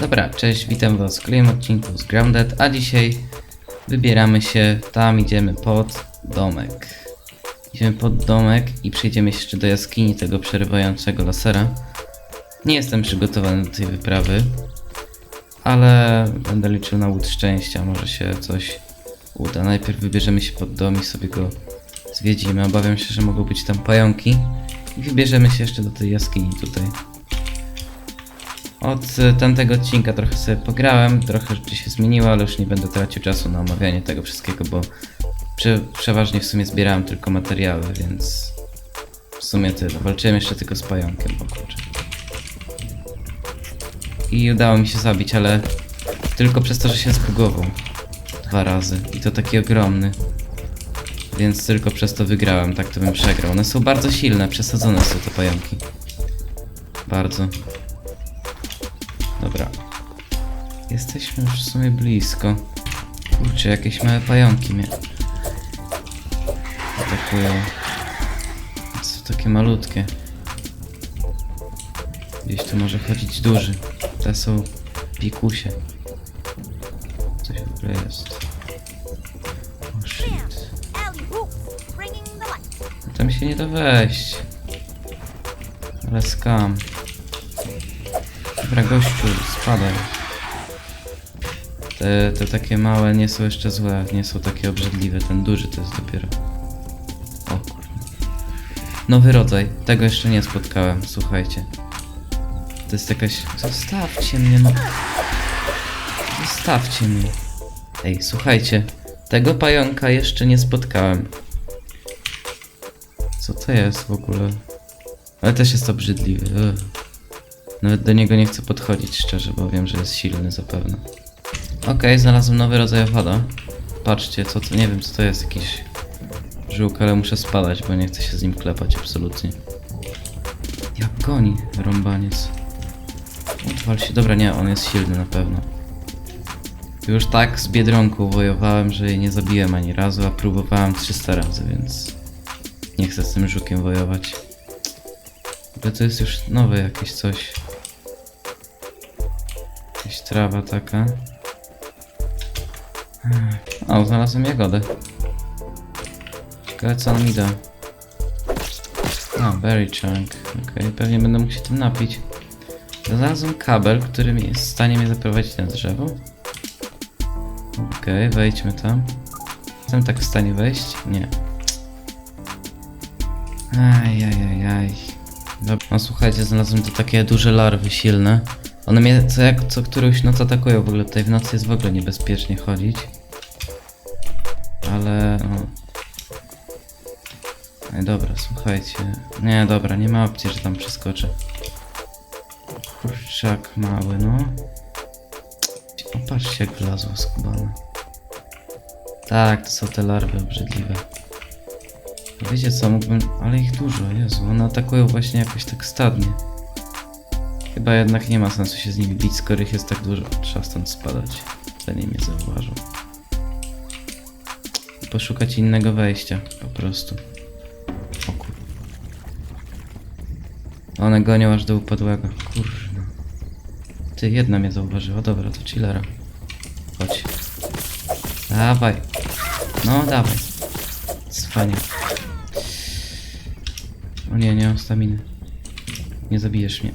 Dobra, cześć, witam was w kolejnym odcinku z Grounded, a dzisiaj wybieramy się, tam idziemy pod domek. Idziemy pod domek i przejdziemy jeszcze do jaskini tego przerywającego lasera. Nie jestem przygotowany do tej wyprawy, ale będę liczył na łód szczęścia, może się coś uda. Najpierw wybierzemy się pod dom i sobie go zwiedzimy. Obawiam się, że mogą być tam pająki i wybierzemy się jeszcze do tej jaskini tutaj. Od e, tamtego odcinka trochę sobie pograłem, trochę rzeczy się zmieniło, ale już nie będę tracił czasu na omawianie tego wszystkiego, bo prze, przeważnie w sumie zbierałem tylko materiały, więc w sumie tyle. Walczyłem jeszcze tylko z pająkiem, o kurczę. I udało mi się zabić, ale tylko przez to, że się zbugował dwa razy i to taki ogromny. Więc tylko przez to wygrałem, tak to bym przegrał. One są bardzo silne, przesadzone są te pająki. Bardzo. Jesteśmy już w sumie blisko. Kurczę, jakieś małe pająki mnie atakują. Są takie malutkie. Gdzieś tu może chodzić duży. Te są pikusie. Coś w ogóle jest. Oh shit. Tam się nie da wejść. Ale skam. Dobra, gościu, spadaj. Te, te takie małe nie są jeszcze złe, nie są takie obrzydliwe. Ten duży to jest dopiero. O. Nowy rodzaj. Tego jeszcze nie spotkałem, słuchajcie. To jest jakaś... Zostawcie mnie, no. Zostawcie mnie. Ej, słuchajcie. Tego pająka jeszcze nie spotkałem. Co to jest w ogóle? Ale też jest obrzydliwy. Ugh. Nawet do niego nie chcę podchodzić szczerze, bo wiem, że jest silny zapewne. Okej, znalazłem nowy rodzaj owada. Patrzcie, co to, nie wiem co to jest, jakiś żółk, ale muszę spadać, bo nie chcę się z nim klepać absolutnie. Jak goni rąbaniec. Odwal się, dobra nie, on jest silny na pewno. Już tak z Biedronką wojowałem, że jej nie zabiłem ani razu, a próbowałem 300 razy, więc nie chcę z tym żukiem wojować. Ale to jest już nowe jakieś coś. Jakaś trawa taka. O, znalazłem jagodę. Ciekawe co on mi da. A, berry chunk. Okej, pewnie będę mógł się tym napić. Znalazłem kabel, który jest w stanie mnie zaprowadzić na drzewo. Okej, wejdźmy tam. Jestem tak w stanie wejść? Nie. Ajajajaj. Dobra, no słuchajcie, znalazłem tu takie duże larwy silne. One mnie co jak co którąś noc atakują w ogóle. Tutaj w nocy jest w ogóle niebezpiecznie chodzić. Ale no. Dobra, słuchajcie. Nie, dobra, nie ma opcji, że tam przeskoczę. Kurczak mały, no. O, patrzcie jak wlazło skubane. Tak, to są te larwy obrzydliwe. Wiecie co, mógłbym... Ale ich dużo, Jezu, one atakują właśnie jakoś tak stadnie. Chyba jednak nie ma sensu się z nimi bić, skoro ich jest tak dużo. Trzeba stąd spadać, zanim mnie zauważą. Poszukać innego wejścia, po prostu. O kur... One gonią aż do upadłego, kurwa. Ty, jedna mnie zauważyła, dobra, to chillera. Chodź. Dawaj. No, dawaj. Cwanie. O nie, nie mam staminy. Nie zabijesz mnie.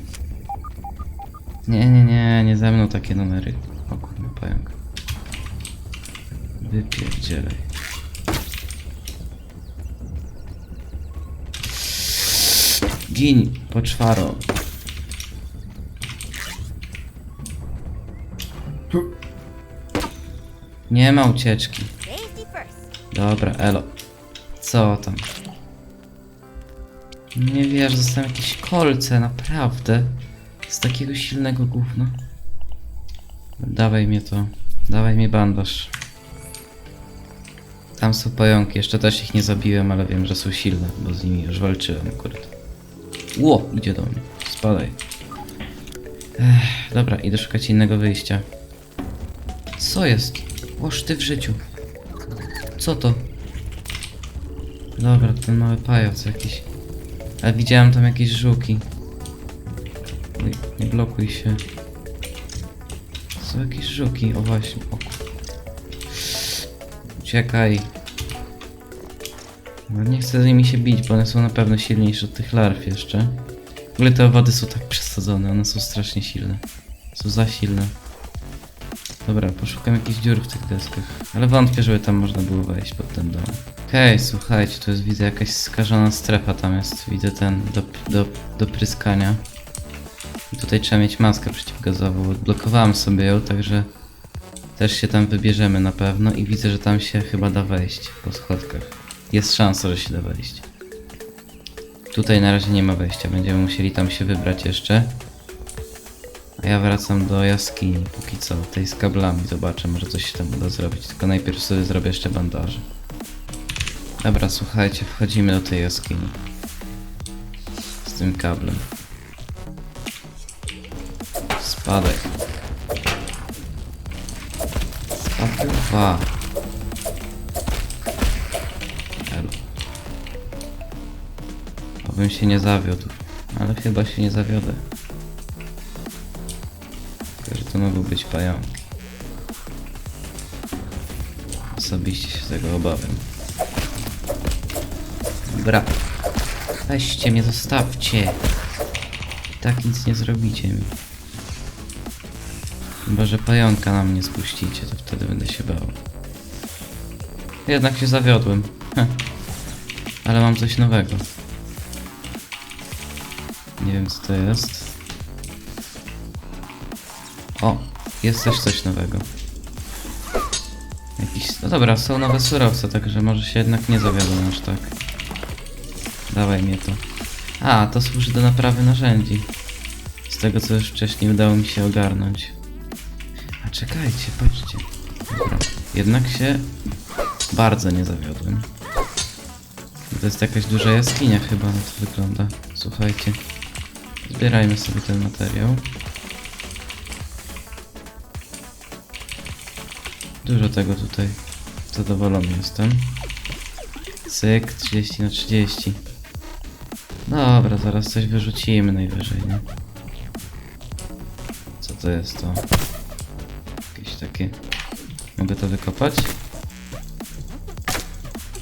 Nie, nie, nie, nie ze mną takie numery. O kurwa, pająk. Wypierdzielaj. Gin, poczwaro. Nie ma ucieczki. Dobra, elo. Co tam? Nie wiesz, dostałem jakieś kolce, naprawdę. Z takiego silnego gówna. Dawaj mnie to. Dawaj mi bandaż. Tam są pająki, jeszcze też ich nie zabiłem, ale wiem, że są silne, bo z nimi już walczyłem akurat. Ło, idzie do mnie. Spadaj. Ech, dobra, idę szukać innego wyjścia. Co jest? Łoż ty w życiu. Co to? Dobra, ten mały pajac jakiś. Ale widziałem tam jakieś żółki. Nie, nie blokuj się. są jakieś żuki, o właśnie. Uciekaj. No nie chcę z nimi się bić, bo one są na pewno silniejsze od tych larw jeszcze. W ogóle te owady są tak przesadzone, one są strasznie silne. Są za silne. Dobra, poszukam jakichś dziur w tych deskach. Ale wątpię, żeby tam można było wejść pod ten dom. Okej, słuchajcie, tu jest widzę jakaś skażona strefa tam jest. Widzę ten do, do, do pryskania. I tutaj trzeba mieć maskę przeciwgazową. Odblokowałem sobie ją, także też się tam wybierzemy na pewno i widzę, że tam się chyba da wejść po schodkach. Jest szansa, że się da wejść. Tutaj na razie nie ma wejścia, będziemy musieli tam się wybrać jeszcze. A ja wracam do jaskini póki co, tej z kablami. Zobaczę, może coś się tam uda zrobić. Tylko najpierw sobie zrobię jeszcze bandaże. Dobra, słuchajcie, wchodzimy do tej jaskini. Z tym kablem. Spadek. Spadek 2. bym się nie zawiódł. Ale chyba się nie zawiodę. Także to mogą być pająk. Osobiście się tego obawiam. Dobra. Weźcie mnie, zostawcie. I tak nic nie zrobicie mi. Chyba, że pająka na mnie spuścicie, to wtedy będę się bał. Jednak się zawiodłem. Ale mam coś nowego. Nie wiem co to jest. O, jest też coś nowego. Jakiś... No dobra, są nowe surowce, także może się jednak nie zawiodłem aż tak. Dawaj mnie to. A, to służy do naprawy narzędzi. Z tego co już wcześniej udało mi się ogarnąć. A czekajcie, patrzcie. Dobra. Jednak się bardzo nie zawiodłem. To jest jakaś duża jaskinia chyba, na to wygląda. Słuchajcie. Zbierajmy sobie ten materiał. Dużo tego tutaj. Zadowolony jestem. Cyk, 30 na 30. Dobra, zaraz coś wyrzucimy najwyżej, nie? Co to jest to? Jakieś takie... Mogę to wykopać?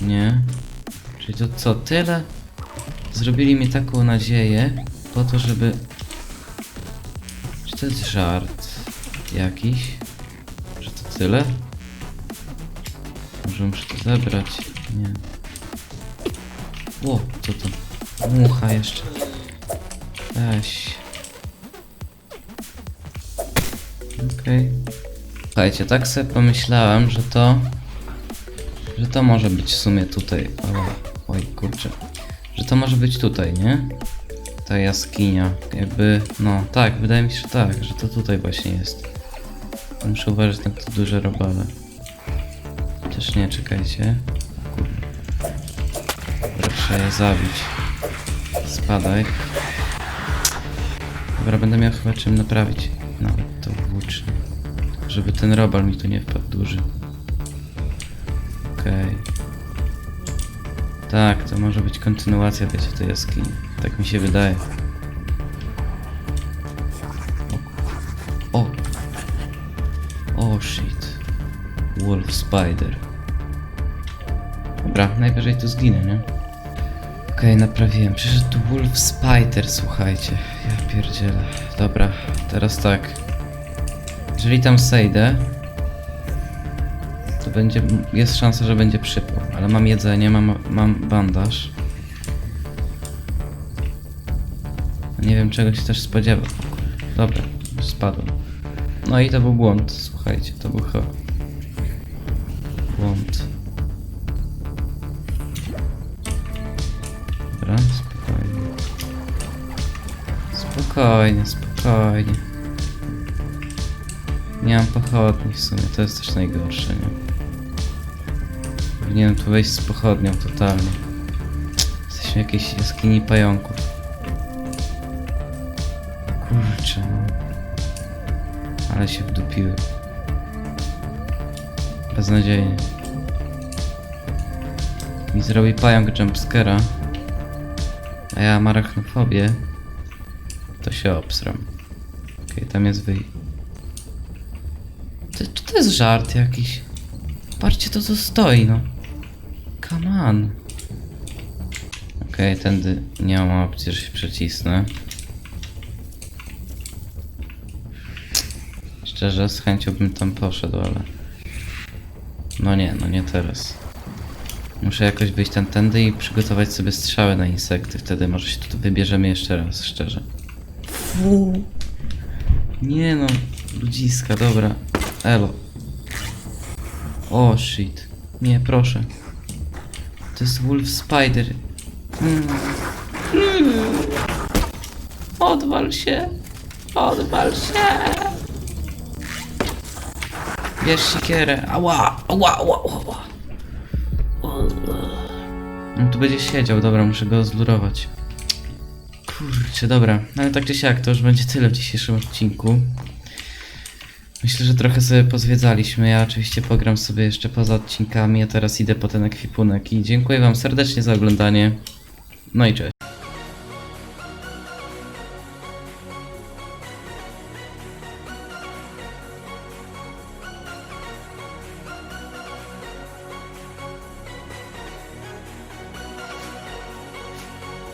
Nie. Czyli to co, tyle? Zrobili mi taką nadzieję po to, żeby... Czy to jest żart jakiś? Że to tyle? Może muszę to zebrać? Nie. Ło, co to? Mucha jeszcze. Weź. Okej. Słuchajcie, tak sobie pomyślałem, że to... Że to może być w sumie tutaj. O, oj, kurczę. Że to może być tutaj, nie? Ta jaskinia. Jakby, no tak, wydaje mi się, że tak, że to tutaj właśnie jest. Muszę uważać na te duże robale. Też nie, czekajcie. Proszę je zabić. Spadaj. Dobra, będę miał chyba czym naprawić nawet to włócznie. Żeby ten robal mi tu nie wpadł duży. Okej. Tak, to może być kontynuacja wiecie, tej jaskini. Tak mi się wydaje. O! O shit. Wolf Spider. Dobra, najwyżej tu zginę, nie? Okej, naprawiłem. Przyszedł tu Wolf Spider, słuchajcie. Ja pierdzielę. Dobra, teraz tak. Jeżeli tam sejdę, to będzie, jest szansa, że będzie przypał. Ale mam jedzenie, mam, mam bandaż. Nie wiem czego się też spodziewał. Dobra, spadłem. No i to był błąd, słuchajcie, to był chyba błąd. Dobra, spokojnie. Spokojnie, spokojnie. Nie mam pochodni w sumie, to jest też najgorsze, nie? Powinienem tu wejść z pochodnią totalnie. Jesteśmy w jakiejś jaskini pająków. Kurczę, no. Ale się wdupiły. Beznadziejnie. Mi zrobi pająk jumpscare'a, a ja mam arachnofobię, to się obsram. Okej, tam jest wyj... To, czy to jest żart jakiś? Patrzcie to co stoi, no. Come on. Okej, tędy nie mam opcji, że się przecisnę. Szczerze, z chęcią bym tam poszedł, ale... No nie, no nie teraz. Muszę jakoś wyjść ten tędy i przygotować sobie strzały na insekty. Wtedy może się tu wybierzemy jeszcze raz, szczerze. Fu. Nie no, ludziska, dobra. Elo. O shit. Nie, proszę. To jest Wolf Spider. Mm. Odwal się. Odwal się. Bierz siekierę. Ała, ała, ała, ała. On tu będzie siedział, dobra, muszę go zlurować. Kurczę, dobra, no ale tak czy siak, to już będzie tyle w dzisiejszym odcinku. Myślę, że trochę sobie pozwiedzaliśmy. Ja oczywiście pogram sobie jeszcze poza odcinkami, a teraz idę po ten ekwipunek i dziękuję wam serdecznie za oglądanie. No i cześć.